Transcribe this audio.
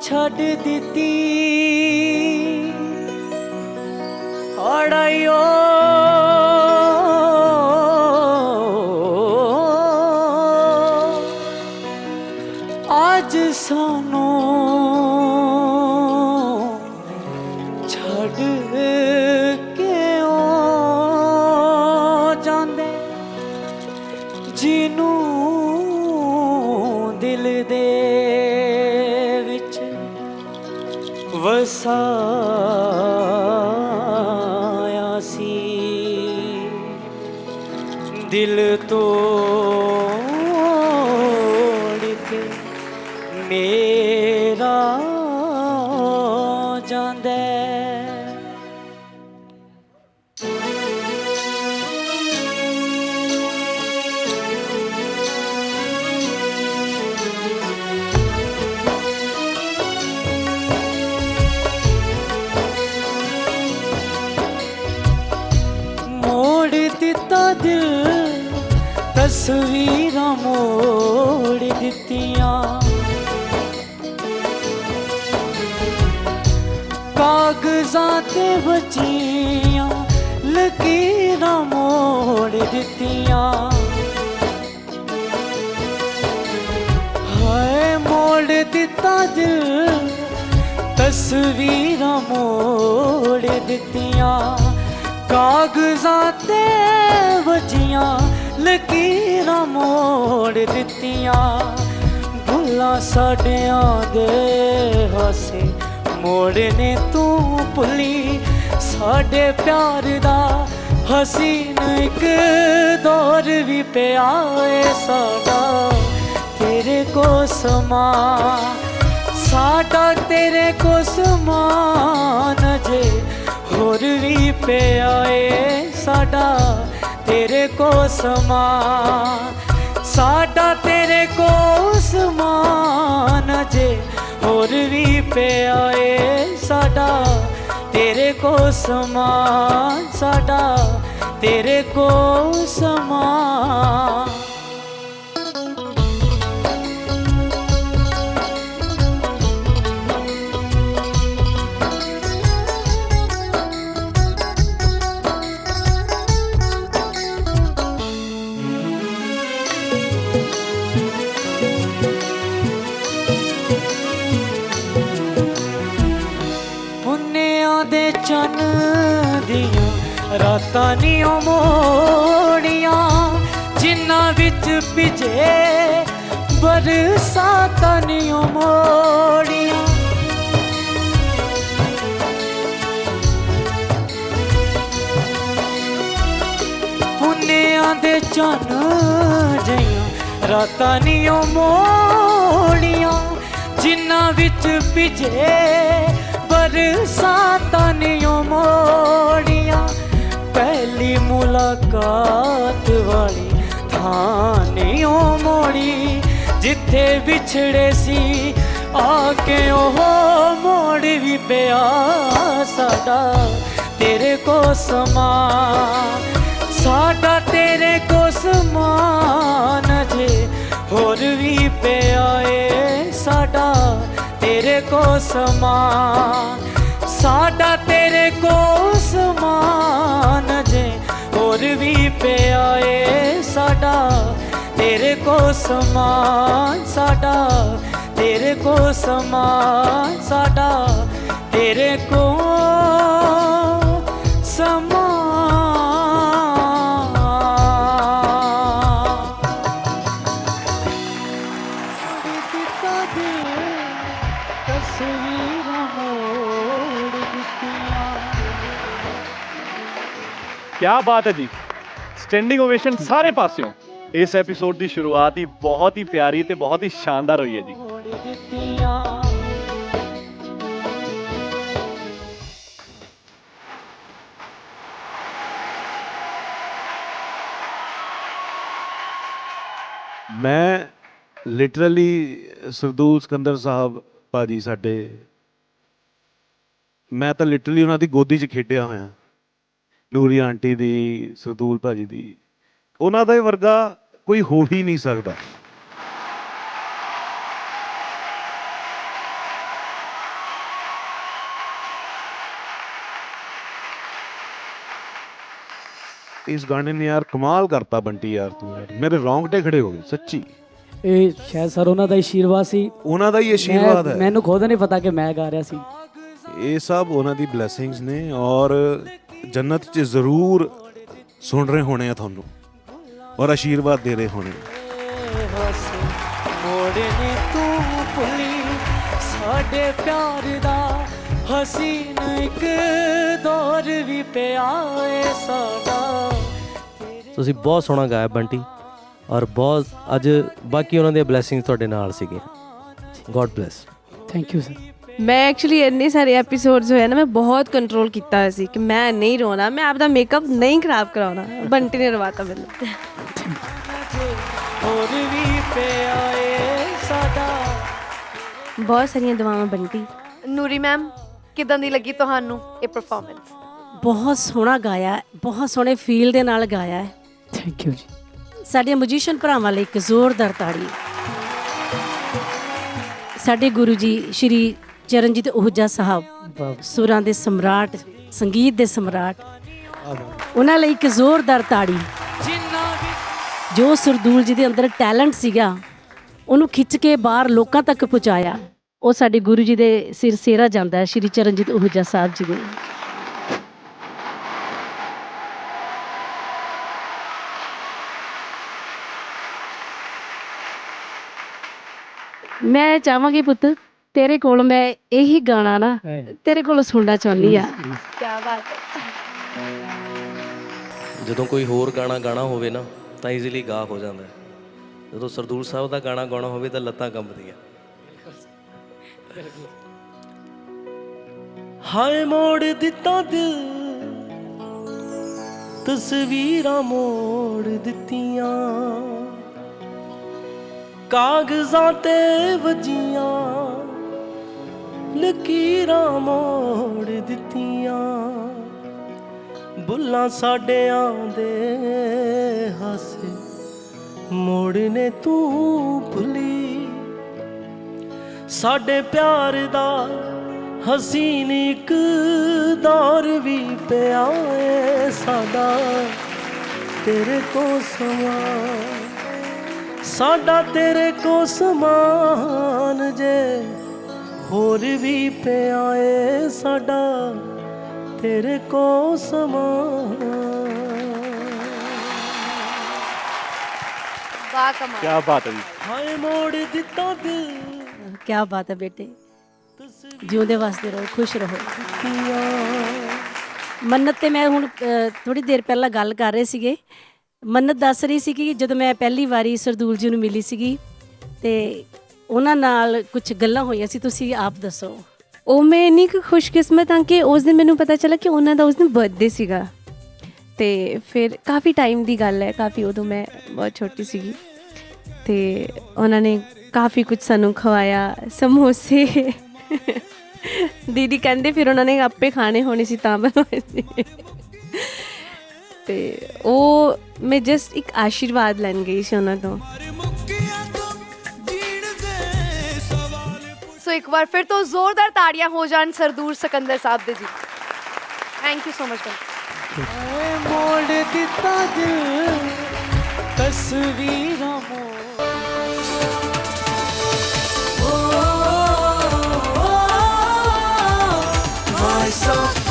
ਛੱਡ ਦਿੱਤੀ। ਅੜਾਇਓ Dis-le. ਤਸਵੀਰਾਂ ਮੋੜ ਦਿੱਤੀਆਂ। ਕਾਗਜ਼ਾਂ ਤੇ ਬਚੀਆਂ ਲਕੀਰਾਂ ਮੋੜ ਦਿੱਤੀਆਂ। ਹਾਏ, ਮੋੜ ਦਿੱਤਾ ਦਿਲ, ਤਸਵੀਰਾਂ ਮੋੜ ਦਿੱਤੀਆਂ। ਕਾਗਜ਼ਾਂ ਤੇ ਵਜੀਆਂ ਲਕੀਰਾਂ ਮੋੜ ਦਿੱਤੀਆਂ? ਭੁੱਲਾਂ ਸਾਡਿਆਂ ਦੇ ਹਾਸੇ। ਮੋੜਨੇ ਤੂੰ ਭੁੱਲੀ, ਸਾਡੇ ਪਿਆਰ ਦਾ ਹਸੀਨ ਇੱਕ ਦੌਰ ਵੀ ਪਿਆ ਏ ਸਾਡਾ। ਤੇਰੇ ਕੋ ਸਮਾ, ਸਾਡਾ ਤੇਰੇ ਕੋ ਸਮਾਨ ਜੇ ਹੋਰ ਵੀ ਪਿਆ ਏ ਸਾਡਾ। ਤੇਰੇ ਕੋ ਸਮਾ ਸਾਡਾ ਤੇਰੇ ਕੋ ਸਮਾਨ ਜੇ ਹੋਰ ਵੀ ਪਿਆਏ ਸਾਡਾ ਤੇਰੇ ਕੋ ਸਮਾਨ, ਸਾਡਾ ਤੇਰੇ ਕੋ ਸਮਾਨ। ਦੀਆਂ ਰਾਤਾਂ ਨੀ ਉਹ ਮੋੜੀਆਂ, ਜਿਨ੍ਹਾਂ ਵਿੱਚ ਭਿਜੇ ਬਰਸਾਤਾਂ ਨੀ ਉਹ ਮੋੜੀਆਂ। ਪੁੰਨਿਆਂ ਦੇ ਚੰਨ ਜਈਆਂ ਰਾਤਾਂ ਨੀ ਉਹ ਮੋੜੀਆਂ ਜਿੰਨਾ ਵਿੱਚ ਭਿਜੇ ਬਰਸਾਤਾਂ ਨੀ ਉਹ ਮੋੜੀਆਂ। ਜਿੱਥੇ ਵਿਛੜੇ ਸੀ ਆ ਕੇ ਉਹ ਮੋੜ ਵੀ ਪਿਆ ਸਾਡਾ। ਤੇਰੇ ਕੋ ਸਮਾਂ ਸਾਡਾ ਤੇਰੇ ਕੋ ਸਮਾਨ ਜੇ ਹੋਰ ਵੀ ਪਿਆ ਏ ਸਾਡਾ। ਤੇਰੇ ਕੋ ਸਮਾਂ ਸਾਡਾ ਤੇਰੇ ਕੋ ਸਮਾਨ ਜੇ ਹੋਰ ਵੀ ਪਿਆ ਏ ਸਾਡਾ। ਤੇਰੇ ਕੋ ਸਮਾਨ ਸਾਡਾ ਤੇਰੇ ਕੋ ਸਮਾਨ ਸਾਡਾ ਤੇਰੇ ਕੋ ਕਿਆ ਬਾਤ ਹੈ ਜੀ। ਸਟੈਂਡਿੰਗ ਓਵੇਸ਼ਨ ਸਾਰੇ ਪਾਸਿਓਂ। ਇਸ ਐਪੀਸੋਡ ਦੀ ਸ਼ੁਰੂਆਤ ਹੀ ਬਹੁਤ ਹੀ ਪਿਆਰੀ ਤੇ ਬਹੁਤ ਹੀ ਸ਼ਾਨਦਾਰ ਹੋਈ ਹੈ ਜੀ। ਮੈਂ ਲਿਟਰਲੀ ਸਰਦੂਲ ਸਕੰਦਰ ਸਾਹਿਬ ਭਾਜੀ ਸਾਡੇ, ਮੈਂ ਤਾਂ ਲਿਟਰਲੀ ਉਹਨਾਂ ਦੀ ਗੋਦੀ 'ਚ ਖੇਡਿਆ ਹੋਇਆ। ਨੂਰੀ ਆਂਟੀ ਦੀ, ਸਰਦੂਲ ਭਾਜੀ ਦੀ। ਉਹਨਾਂ ਦਾ ਹੀ ਵਰਗਾ ਕੋਈ ਹੋ ਹੀ ਨਹੀਂ ਸਕਦਾ। ਇਸ ਗਾਣੇ ਨੇ ਯਾਰ ਕਮਾਲ ਕਰਤਾ ਬੰਟੀ ਯਾਰ ਤੂੰ ਯਾਰ। ਮੇਰੇ ਰੌਂਗਟੇ ਖੜੇ ਹੋ ਗਏ ਸੱਚੀ। ਇਹ ਸ਼ਾਇਦ ਸਰ ਉਹਨਾਂ ਦਾ ਹੀ ਆਸ਼ੀਰਵਾਦ ਸੀ। ਉਹਨਾਂ ਦਾ ਹੀ ਆਸ਼ੀਰਵਾਦ ਹੈ। ਮੈਨੂੰ ਖੁਦ ਨਹੀਂ ਪਤਾ ਕਿ ਮੈਂ ਗਾ ਰਿਹਾ ਸੀ। ਇਹ ਸਭ ਉਹਨਾਂ ਦੀ ਬਲੇਸਿੰਗਸ ਨੇ ਔਰ ਜੰਨਤ 'ਚ ਜ਼ਰੂਰ ਸੁਣ ਰਹੇ ਹੋਣੇ ਆ ਤੁਹਾਨੂੰ। ਔਰ ਆਸ਼ੀਰਵਾਦ ਦੇ ਰਹੇ ਹੋਣੇ। ਹੱਸ ਮੋੜਨੇ ਤੂੰ ਭੁੱਲੀ ਸਾਡੇ ਪਿਆਰ ਦਾ ਹਸੀਨ ਇੱਕ ਦੌਰ ਵੀ ਪਿਆ ਏ ਸਾਡਾ। ਤੁਸੀਂ ਬਹੁਤ ਸੋਹਣਾ ਗਾਇਆ ਬੰਟੀ ਔਰ ਬਹੁਤ ਅੱਜ ਬਾਕੀ ਉਹਨਾਂ ਦੀਆਂ ਬਲੇਸਿੰਗਸ ਤੁਹਾਡੇ ਨਾਲ ਸੀਗੇ God bless thank you sir ਮੈਂ ਐਕਚੁਅਲੀ ਇੰਨੇ ਸਾਰੇ ਐਪੀਸੋਡਸ ਹੋਏ ਨਾ ਮੈਂ ਬਹੁਤ ਕੰਟਰੋਲ ਕੀਤਾ ਹੋਇਆ ਸੀ ਕਿ ਮੈਂ ਨਹੀਂ ਰੋਣਾ ਮੈਂ ਆਪਦਾ ਮੇਕਅਪ ਨਹੀਂ ਖਰਾਬ ਕਰਾਉਣਾ। ਬੰਟੀ ਨੇ ਰਵਾਤਾ ਮੈਨੂੰ। ਹੋਰ ਵੀ ਪਿਆ ਏ ਸਾਡਾ। ਬਹੁਤ ਸਾਰੀਆਂ ਦੁਆਵਾਂ ਬੰਟੀ ਨੂਰੀ ਮੈਮ ਕਿਦਾਂ ਦੀ ਲੱਗੀ ਤੁਹਾਨੂੰ ਇਹ ਪਰਫਾਰਮੈਂਸ ਬਹੁਤ ਸੋਹਣਾ ਗਾਇਆ ਬਹੁਤ ਸੋਹਣੇ ਫੀਲ ਦੇ ਨਾਲ ਗਾਇਆ ਹੈ। ਥੈਂਕ ਯੂ ਜੀ। ਸਾਡੇ ਮਿਊਜ਼ੀਸ਼ੀਅਨ ਭਰਾਵਾਂ ਲਈ ਇੱਕ ਜ਼ੋਰਦਾਰ ਤਾੜੀ। ਸਾਡੇ ਗੁਰੂ ਜੀ ਸ਼੍ਰੀ ਚਰਨਜੀਤ ਓਹਜਾ ਸਾਹਿਬ ਸੁਰਾਂ ਦੇ ਸਮਰਾਟ ਸੰਗੀਤ ਦੇ ਸਮਰਾਟ ਉਹਨਾਂ ਲਈ ਇੱਕ ਜ਼ੋਰਦਾਰ ਤਾੜੀ। ਜੋ ਸਰਦੂਲ ਜੀ ਦੇ ਅੰਦਰ ਟੈਲੈਂਟ ਸੀਗਾ ਉਹਨੂੰ ਖਿੱਚ ਕੇ ਬਾਹਰ ਲੋਕਾਂ ਤੱਕ ਪਹੁੰਚਾਇਆ। ਉਹ ਸਾਡੇ ਗੁਰੂ ਜੀ ਦੇ ਸਿਰ ਸੇਰਾ ਜਾਂਦਾ ਹੈ ਸ਼੍ਰੀ ਚਰਨਜੀਤ ਓਹਜਾ ਸਾਹਿਬ ਜੀ ਦੇ। ਮੈਂ ਚਾਹਾਂਗੀ ਪੁੱਤ ਤੇਰੇ ਕੋਲ ਮੈਂ ਇਹੀ ਗਾਣਾ ਨਾ ਤੇਰੇ ਕੋਲ ਸੁਣਨਾ ਚਾਹੁੰਦੀ ਆ। ਕੀ ਬਾਤ ਹੈ। ਜਦੋਂ ਕੋਈ ਹੋਰ ਗਾਣਾ ਗਾਣਾ ਹੋਵੇ ਨਾ ਤਾਂ ਈਜ਼ੀਲੀ ਗਾ ਹੋ ਜਾਂਦਾ ਹੈ। ਜਦੋਂ ਸਰਦੂਲ ਸਾਹਿਬ ਦਾ ਗਾਣਾ ਗਾਉਣਾ ਹੋਵੇ ਤਾਂ ਲੱਤਾਂ ਕੰਬਦੀਆਂ। ਹਾਏ ਮੋੜ ਦਿੱਤਾ ਦਿਲ, ਤਸਵੀਰਾਂ ਮੋੜ ਦਿੱਤੀਆਂ। ਕਾਗਜ਼ਾਂ ਤੇ ਵਜੀਆਂ, ਲਕੀਰਾਂ ਮੋੜ ਦਿੱਤੀਆਂ। ਬੁੱਲਾਂ ਸਾਡਿਆਂ ਦੇ ਹਾਸੇ। ਮੋੜਨੇ ਤੂੰ ਭੁੱਲੀ। ਸਾਡੇ ਪਿਆਰ ਦਾ ਹਸੀਨ ਇੱਕ ਦੌਰ ਵੀ ਪਿਆ ਏ ਸਾਡਾ। ਤੇਰੇ ਕੋ ਸਮਾਂ ਸਾਡਾ ਤੇਰੇ ਕੋ ਸਮਾਨ ਜੇ ਹੋਰ ਵੀ ਪਿਆ ਏ ਸਾਡਾ। ਤੇਰੇ ਕੋ ਸਮਾਨ ਵਾਹ ਕਮਾਲ। ਕੀ ਬਾਤ ਹੈ ਜੀ। ਹਾਏ ਮੋੜ ਦਿੱਤਾ ਦਿਲ। ਕੀ ਬਾਤ ਹੈ ਬੇਟੇ। ਜਿਉਂਦੇ ਵਸਦੇ ਰਹੋ ਖੁਸ਼ ਰਹੋ। ਮੰਨਤ ਤੇ ਮੈਂ ਹੁਣ ਥੋੜੀ ਦੇਰ ਪਹਿਲਾਂ ਗੱਲ ਕਰ ਰਹੇ ਸੀਗੇ। ਮੰਨਤ ਦੱਸ ਰਹੀ ਸੀ ਕਿ ਜਦੋਂ ਮੈਂ ਪਹਿਲੀ ਵਾਰੀ ਸਰਦੂਲ ਜੀ ਨੂੰ ਮਿਲੀ ਸੀਗੀ ਤੇ ਉਹਨਾਂ ਨਾਲ ਕੁਝ ਗੱਲਾਂ ਹੋਈਆਂ ਸੀ ਤੁਸੀਂ ਆਪ ਦੱਸੋ। ਉਹ ਮੈਂ ਇੰਨੀ ਕੁ ਖੁਸ਼ਕਿਸਮਤ ਹਾਂ ਕਿ ਉਸ ਦਿਨ ਮੈਨੂੰ ਪਤਾ ਚੱਲਾ ਕਿ ਉਹਨਾਂ ਦਾ ਉਸ ਦਿਨ ਬਰਥਡੇ ਸੀਗਾ। ਤੇ ਫਿਰ ਕਾਫੀ ਟਾਈਮ ਦੀ ਗੱਲ ਹੈ, ਕਾਫੀ ਉਦੋਂ ਮੈਂ ਬਹੁਤ ਛੋਟੀ ਸੀਗੀ। ਤੇ ਉਹਨਾਂ ਨੇ ਕਾਫੀ ਕੁਝ ਸਾਨੂੰ ਖਵਾਇਆ, ਸਮੋਸੇ। ਦੀਦੀ ਕਹਿੰਦੇ ਫਿਰ ਉਹਨਾਂ ਨੇ ਆਪੇ ਖਾਣੇ ਹੋਣੇ ਸੀ ਤਾਂ ਬਣਾਏ ਸੀ। ਤੇ ਉਹ ਮੈਂ ਜਸਟ ਇੱਕ ਆਸ਼ੀਰਵਾਦ ਲੈਣ ਗਈ ਸੀ ਉਹਨਾਂ ਤੋਂ। सो एक बार फिर तो जोरदार ताड़ियाँ हो जान सरदूर सिकंदर साहब दे जी थैंक यू सो मच तस्वीर Voice of